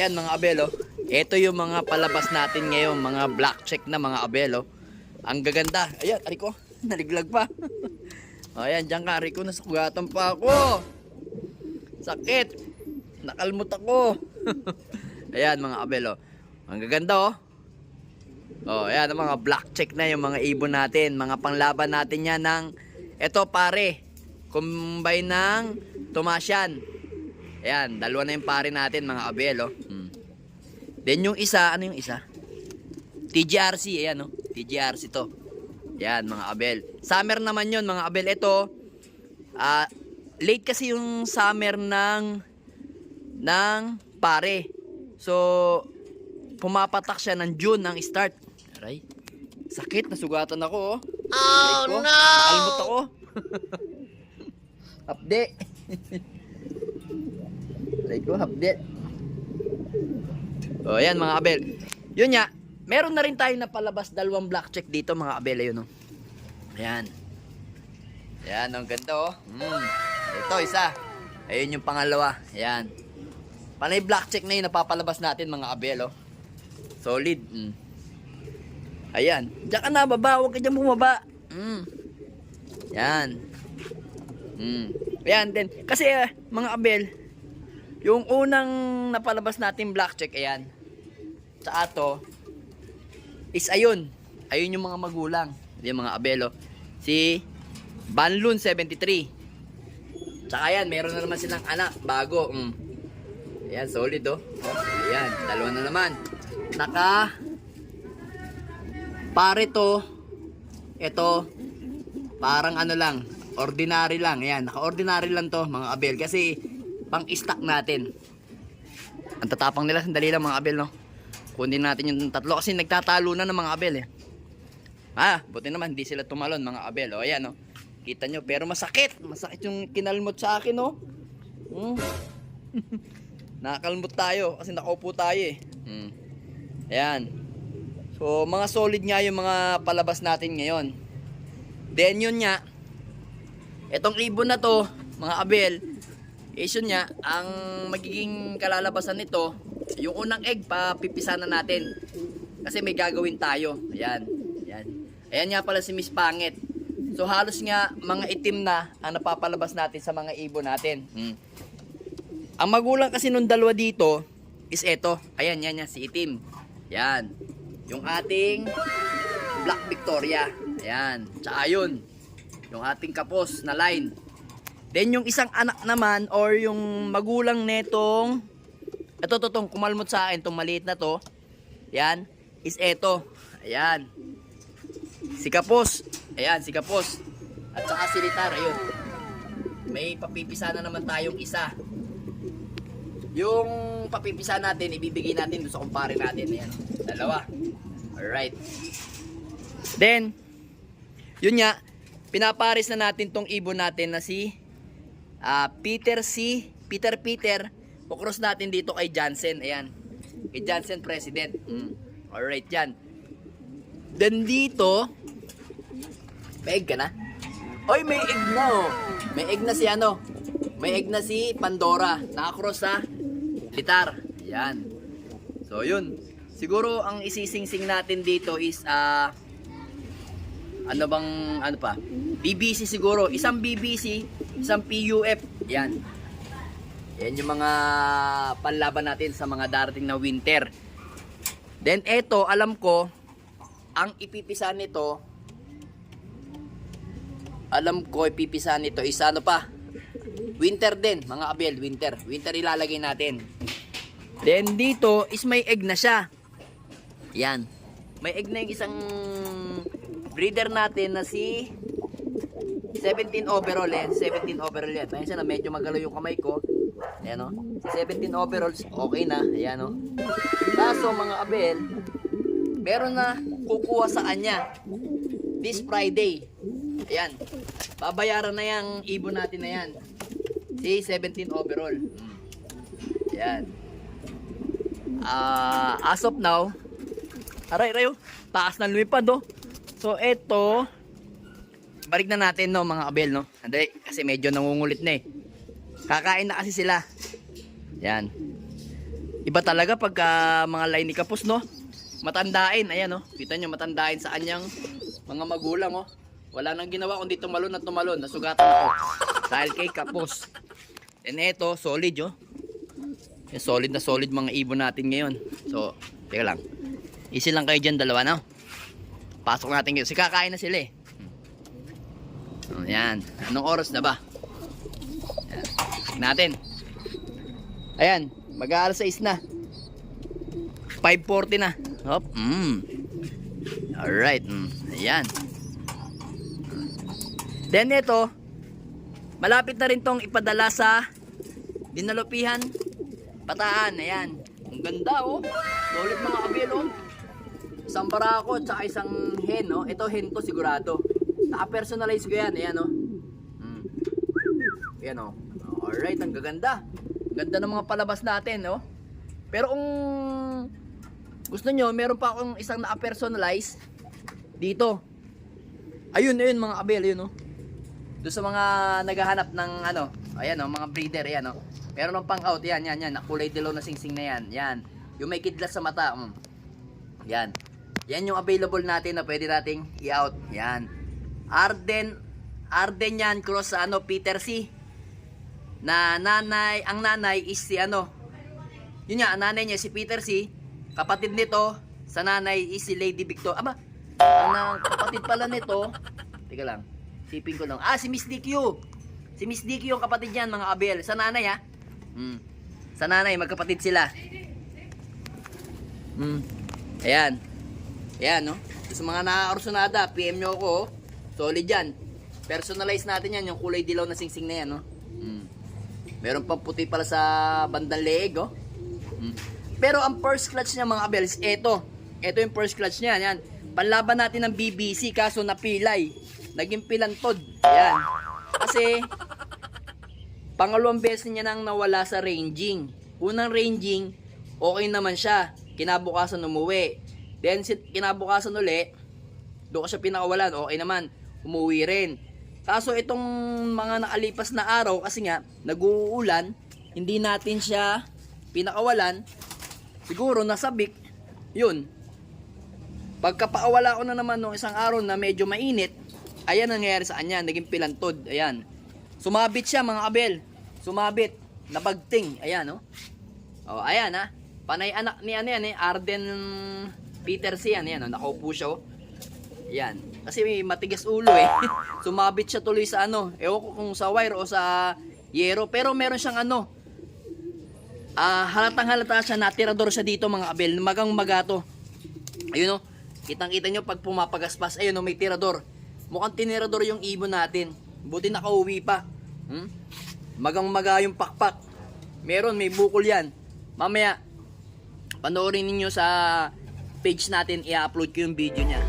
ayan mga abelo. Ito yung mga palabas natin ngayon, mga black check na mga abelo. Ang gaganda. Ayan, Ariko, naliglag pa. o, ayan, dyan ka, Ariko, nasugatan pa ako. Sakit. Nakalmot ako. ayan mga abelo. Ang gaganda oh. Oh, ayan ang mga black check na yung mga ibon natin. Mga panglaban natin yan ng, eto pare, combine ng Tomasian. Ayan, dalawa na yung pare natin mga abelo. Hmm. Then yung isa, ano yung isa? TGRC, ayan oh. TGRC to. Ayan mga abel. Summer naman yun mga abel. Ito, ah, late kasi yung summer ng, ng pare. So, pumapatak siya ng June ang start. Aray, sakit, nasugatan ako oh. Oh no! Almot ako. Hapde. Aray ko, hapde. O, oh, yan mga abel. Yun nga, meron na rin tayo napalabas dalawang black check dito mga abel. Ayun, oh. Ayan. Ayan, ang ganda oh. Mm. Ito, isa. Ayun yung pangalawa. Ayan. Panay black check na yun napapalabas natin mga abel, oh. Solid. Mm. Ayan. Diyan ka na, baba. Huwag ka dyan bumaba. Mm. Yan. Mm. Ayan din. Kasi eh, mga abel, yung unang napalabas natin black check, ayan. Sa ato, is ayun. Ayun yung mga magulang. Yung mga abelo. Si Banlun 73. Tsaka yan, meron na naman silang anak, bago. Mm. Ayan, solid oh. Ayan, dalawa na naman. Naka pare to ito parang ano lang ordinary lang ayan naka-ordinary lang to mga abel kasi pang stock natin. Ang tatapang nila sandali lang mga abel no? Kunin natin yung tatlo kasi nagtatalo na ng mga abel eh. Ah buti naman hindi sila tumalon mga abel. O ayan no? Kita nyo pero masakit. Masakit yung kinalmot sa akin no? Hmm. nakakalmot tayo kasi nakaupo tayo eh. Hmm. ayan. So, mga solid nga yung mga palabas natin ngayon. Then, yun nga, itong ibon na to, mga abel, is yun nga, ang magiging kalalabasan nito, yung unang egg, papipisa na natin. Kasi may gagawin tayo. Ayan. Ayan. Ayan nga pala si Miss Pangit. So, halos nga, mga itim na ang napapalabas natin sa mga ibon natin. Hmm. Ang magulang kasi nung dalawa dito, is eto. Ayan, yan, yan, si itim. Yan yung ating Black Victoria. Ayan. Tsaka yun. Yung ating kapos na line. Then yung isang anak naman or yung magulang netong ito to tong kumalmot sa akin tong maliit na to. Yan is eto. Ayan. Si kapos. Ayan si kapos. At saka si litar ayun. May papipisa na naman tayong isa. Yung papipisa natin, ibibigay natin doon sa kumpare natin. Ayan. Dalawa. Alright. Then, yun nga, pinapares na natin tong ibon natin na si ah, Peter C. Peter Peter. Kukross natin dito kay Jansen. Ayan. Kay Jansen President. Mm. Alright yan. Then dito, may egg ka na? Oy, may egg na oh. May egg na si ano? May egg na si Pandora. Nakakross sa litar. Yan. So, yun. Siguro, ang isisingsing natin dito is, ah, ano bang, ano pa? BBC siguro. Isang BBC, isang PUF. Yan. Yan yung mga panlaban natin sa mga darating na winter. Then, eto, alam ko, ang ipipisa nito, alam ko, ipipisa nito is ano pa? Winter din, mga abel, winter. Winter ilalagay natin. Then dito is may egg na siya. Yan. May egg na yung isang breeder natin na si 17 overall eh. 17 overall yan. Ayan siya na medyo magalaw yung kamay ko. Ayan o. Si 17 overalls, okay na. Ayan o. Kaso mga abel, meron na kukuha sa kanya. This Friday. Ayan. Babayaran na yung ibon natin na yan. Si 17 overall. Mm. Yan. Ah, as of now, aray rayo, taas na lumipad oh. So eto, balik na natin no mga abel no. Hindi, kasi medyo nangungulit na eh. Kakain na kasi sila. Yan. Iba talaga pagka mga line ni Kapos, no? Matandain, ayan, no? Kita nyo, matandain sa anyang mga magulang, oh. Wala nang ginawa kundi tumalon at tumalon. Nasugatan ako. Dahil kay Kapos. And eto, solid, oh. Yung solid na solid mga ibon natin ngayon. So, teka lang. Easy lang kayo dyan, dalawa, no? Pasok natin kayo. Kakain na sila, eh. Oh, yan. Anong oras na ba? Yan. Check natin. Ayan, mag-aalas 6 na. 5.40 na. Hop, mm. Alright, mm. Ayan. Then ito, malapit na rin tong ipadala sa dinalupihan pataan. Ayan. Ang ganda oh. Solid mga abel oh. Isang barako at saka isang hen oh. Ito hen to sigurado. Naka-personalize ko yan. Ayan oh. Mm. Ayan oh. Alright, ang gaganda. Ganda ng mga palabas natin, no? Pero kung gusto nyo, meron pa akong isang naka-personalize dito. Ayun, ayun mga abel, ayun, no? Doon sa mga naghahanap ng ano, ayan, no, mga breeder, ayan, no? Meron ng pang out, yan, yan, yan. Kulay dilaw na singsing na yan, yan. Yung may kidlat sa mata, mm. Yan. Yan yung available natin na pwede nating i-out. Yan. Arden, Arden yan, cross sa ano, Peter C. Na nanay, ang nanay is si ano, yun nga, nanay niya si Peter C, kapatid nito, sa nanay is si Lady Victor, aba, ang kapatid pala nito, teka lang, sipin ko lang, ah, si Miss DQ, si Miss DQ yung kapatid niyan, mga abel, sa nanay ha, hmm. sa nanay, magkapatid sila, hmm. ayan, ayan no, sa mga naka-orsunada, PM nyo ako, oh. solid yan, personalize natin yan, yung kulay dilaw na singsing na yan, no, hmm. Meron pang puti pala sa bandang leeg, oh. Mm. Pero ang first clutch niya mga abels, eto. Eto yung first clutch niya, yan. Panlaban natin ng BBC kaso napilay. Naging pilantod. Yan. Kasi pangalawang beses niya nang nawala sa ranging. Unang ranging, okay naman siya. Kinabukasan umuwi. Then kinabukasan uli, doon ko siya pinakawalan, okay naman. Umuwi rin. Kaso itong mga nakalipas na araw kasi nga nag-uulan, hindi natin siya pinakawalan. Siguro nasabik. 'Yun. Pagkapaawala ko na naman nung isang araw na medyo mainit, ayan ang nangyayari sa kanya, naging pilantod. Ayan. Sumabit siya mga abel. Sumabit. Nabagting. Ayan, no? Oh, ayan ha. Panay anak ni ano yan eh, Arden Peter C. Yan, yan, oh. nakaupo siya oh. Yan. Kasi may matigas ulo eh. Sumabit siya tuloy sa ano. Ewan ko kung sa wire o sa yero. Pero meron siyang ano. Ah, halatang halata siya na tirador siya dito mga abel. Magang magato. Ayun oh. Kitang kita nyo pag pumapagaspas. Ayun oh, may tirador. Mukhang tinirador yung ibon natin. Buti nakauwi pa. Hmm? Magang maga yung pakpak. Meron, may bukol yan. Mamaya, panoorin ninyo sa page natin, i-upload ko yung video niya.